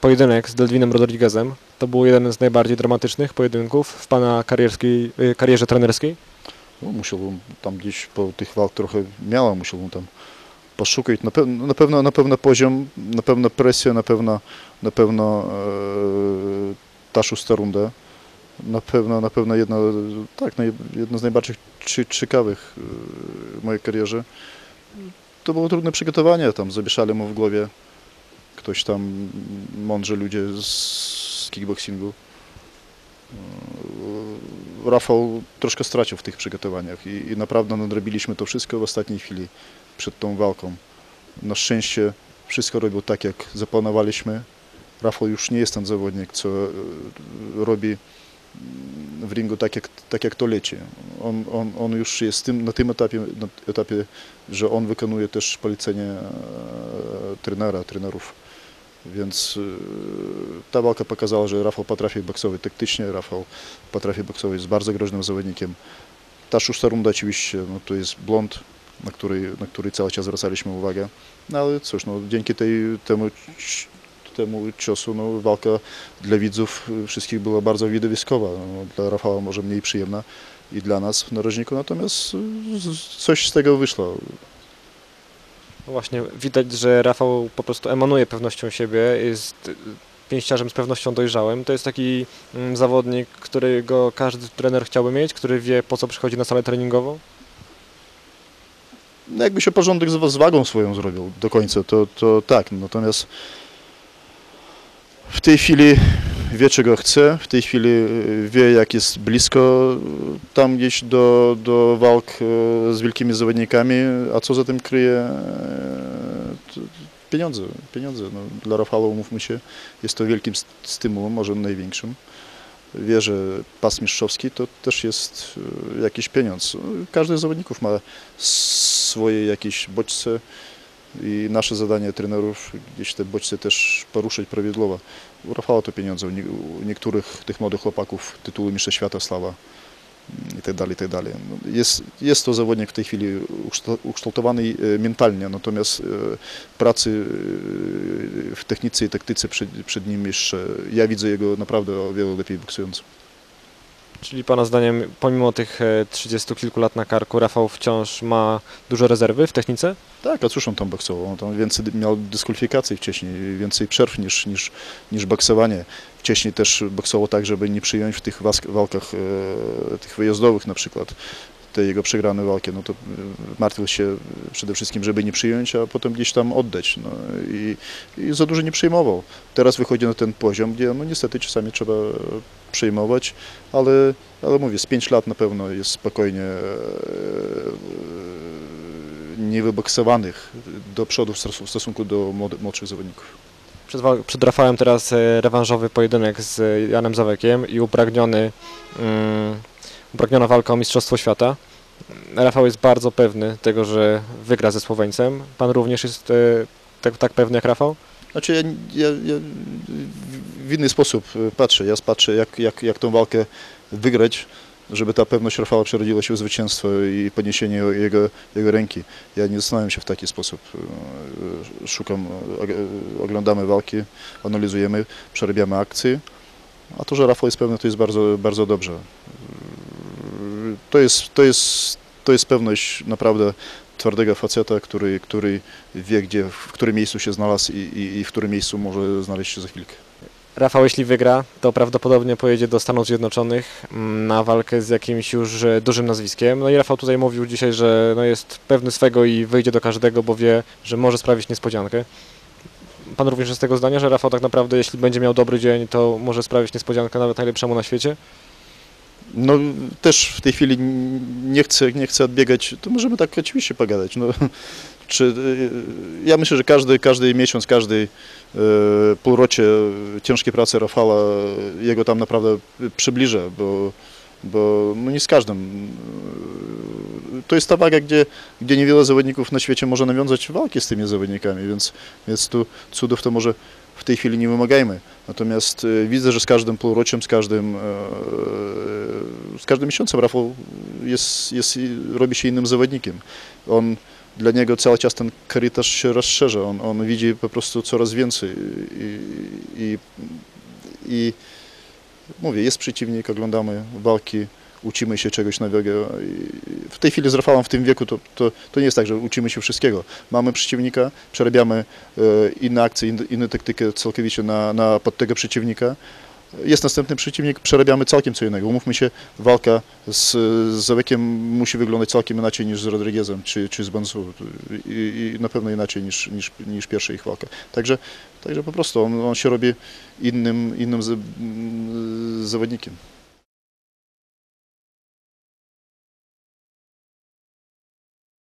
pojedynek z Delwinem Rodriguezem to był jeden z najbardziej dramatycznych pojedynków w Pana karierskiej, y, karierze trenerskiej? No, musiałbym tam gdzieś po tych walk trochę miałem, musiałbym tam poszukać. Na, pew- na pewno, na pewno poziom, na pewno presja, na pewno, na pewno e, ta szósta runda. Na pewno, na pewno jedna, tak, jedna z najbardziej cie- ciekawych e, w mojej karierze. To było trudne przygotowanie, tam zawieszali mu w głowie ktoś tam, mądrzy ludzie z, kickboxingu. E, Rafał troszkę stracił w tych przygotowaniach i, i naprawdę nadrobiliśmy to wszystko w ostatniej chwili przed tą walką. Na szczęście wszystko robił tak, jak zaplanowaliśmy. Rafał już nie jest ten zawodnik, co e, robi w ringu tak, jak, tak jak to leci. On, on, on już jest tym, na tym etapie, na etapie, że on wykonuje też polecenie e, trenera, trenerów. Więc e, ta walka pokazała, że Rafał potrafi boksować taktycznie, Rafał potrafi boksować z bardzo groźnym zawodnikiem. Ta szósta runda oczywiście no, to jest blond, na który, na który cały czas zwracaliśmy uwagę. No ale cóż, no, dzięki tej, temu, temu ciosu no, walka dla widzów y, wszystkich była bardzo widowiskowa. No, dla Rafała może mniej przyjemna i dla nas w narożniku, natomiast y, coś z tego wyszło. No właśnie, widać, że Rafał po prostu emanuje pewnością siebie, jest y, pięściarzem z pewnością dojrzałym. To jest taki mm, zawodnik, którego każdy trener chciałby mieć, który wie po co przychodzi na salę treningową. No, jakby się porządek z, z wagą swoją zrobił do końca, to, to tak. Natomiast w tej chwili wie, czego chce, w tej chwili y, wie, jak jest blisko y, tam gdzieś do, do walk y, z wielkimi zawodnikami, a co za tym kryje pieniądze. pieniądze. No, dla Rafała, umówmy się, jest to wielkim st- stymulem, może największym. Wie, że pas mistrzowski to też jest jakiś pieniądz. Każdy z zawodników ma swoje jakieś bodźce i nasze zadanie trenerów gdzieś te bodźce też poruszyć prawidłowo. U Rafała to pieniądze, u nie- u niektórych tych młodych chłopaków tytuły mistrza świata, sława mm, i tak dalej, i tak dalej. No, Jest, jest to zawodnik w tej chwili ukształ- ukształtowany e, mentalnie, natomiast e, pracy e, w technice i taktyce przed, przed nim jeszcze, ja widzę jego naprawdę o wiele lepiej boksującym. Czyli Pana zdaniem, pomimo tych e, 30 kilku lat na karku, Rafał wciąż ma dużo rezerwy w technice? Tak, a cóż on tam boksował? On tam więcej miał dyskwalifikacji wcześniej, więcej przerw niż, niż, niż boksowanie. Wcześniej też boksował tak, żeby nie przyjąć w tych walkach e, tych wyjazdowych na przykład te jego przegrane walki, no to e, martwił się przede wszystkim, żeby nie przyjąć, a potem gdzieś tam oddać. No, i, I za dużo nie przyjmował. Teraz wychodzi na ten poziom, gdzie no niestety czasami trzeba przyjmować, ale, ale mówię, z 5 lat na pewno jest spokojnie e, niewyboksowanych do przodu w stosu- w stosunku do młodszych zawodników. Przed, przed Rafałem teraz e, rewanżowy pojedynek z Janem Zawekiem i upragniony, mm, upragniona walka o Mistrzostwo Świata. Rafał jest bardzo pewny tego, że wygra ze Słoweńcem. Pan również jest e, tak, tak pewny jak Rafał? Znaczy ja, ja, ja w inny sposób e, patrzę. Ja patrzę, jak, jak, jak tą walkę wygrać, żeby ta pewność Rafała przerodziła się w zwycięstwo i podniesienie jego, jego ręki. Ja nie zastanawiam się w taki sposób. E, Szukam, e, oglądamy walki, analizujemy, przerabiamy akcje. A to, że Rafał jest pewny, to jest bardzo, bardzo dobrze. To jest, to jest, to jest pewność naprawdę twardego faceta, który, który wie, gdzie, w którym miejscu się znalazł i, i, i w którym miejscu może znaleźć się za chwilkę. Rafał, jeśli wygra, to prawdopodobnie pojedzie do Stanów Zjednoczonych mm, na walkę z jakimś już e, dużym nazwiskiem. No i Rafał tutaj mówił dzisiaj, że no jest pewny swego i wyjdzie do każdego, bo wie, że może sprawić niespodziankę. Pan również jest tego zdania, że Rafał tak naprawdę, jeśli będzie miał dobry dzień, to może sprawić niespodziankę nawet najlepszemu na świecie? No też w tej chwili nie chcę, nie chcę odbiegać, to możemy tak oczywiście pogadać. No, czy, y, ja myślę, że każdy, każdy miesiąc, każdy e, półrocze ciężkiej pracy Rafała jego tam naprawdę przybliża, bo, bo no nie z każdym. To jest ta waga, gdzie, gdzie niewiele zawodników na świecie może nawiązać walki z tymi zawodnikami, więc, więc tu cudów to może w tej chwili nie wymagajmy. Natomiast e, widzę, że z każdym półroczem, z każdym, e, z każdym miesiącem Rafał jest, jest, robi się innym zawodnikiem. On dla niego cały czas ten korytarz się rozszerza. On, on widzi po prostu coraz więcej. I, i, i mówię, jest przeciwnik, oglądamy walki, uczymy się czegoś nowego. Tej chwili z Rafałem w tym wieku to, to, to nie jest tak, że uczymy się wszystkiego. Mamy przeciwnika, przerabiamy e, inne akcje, inne, inne taktykę całkowicie na, na, pod tego przeciwnika. Jest następny przeciwnik, przerabiamy całkiem co innego. Umówmy się, walka z, z Zawekiem musi wyglądać całkiem inaczej niż z Rodriguezem czy, czy z Bansu I, i na pewno inaczej niż, niż, niż pierwsza ich walka. Także, także po prostu on, on się robi innym, innym z, zawodnikiem.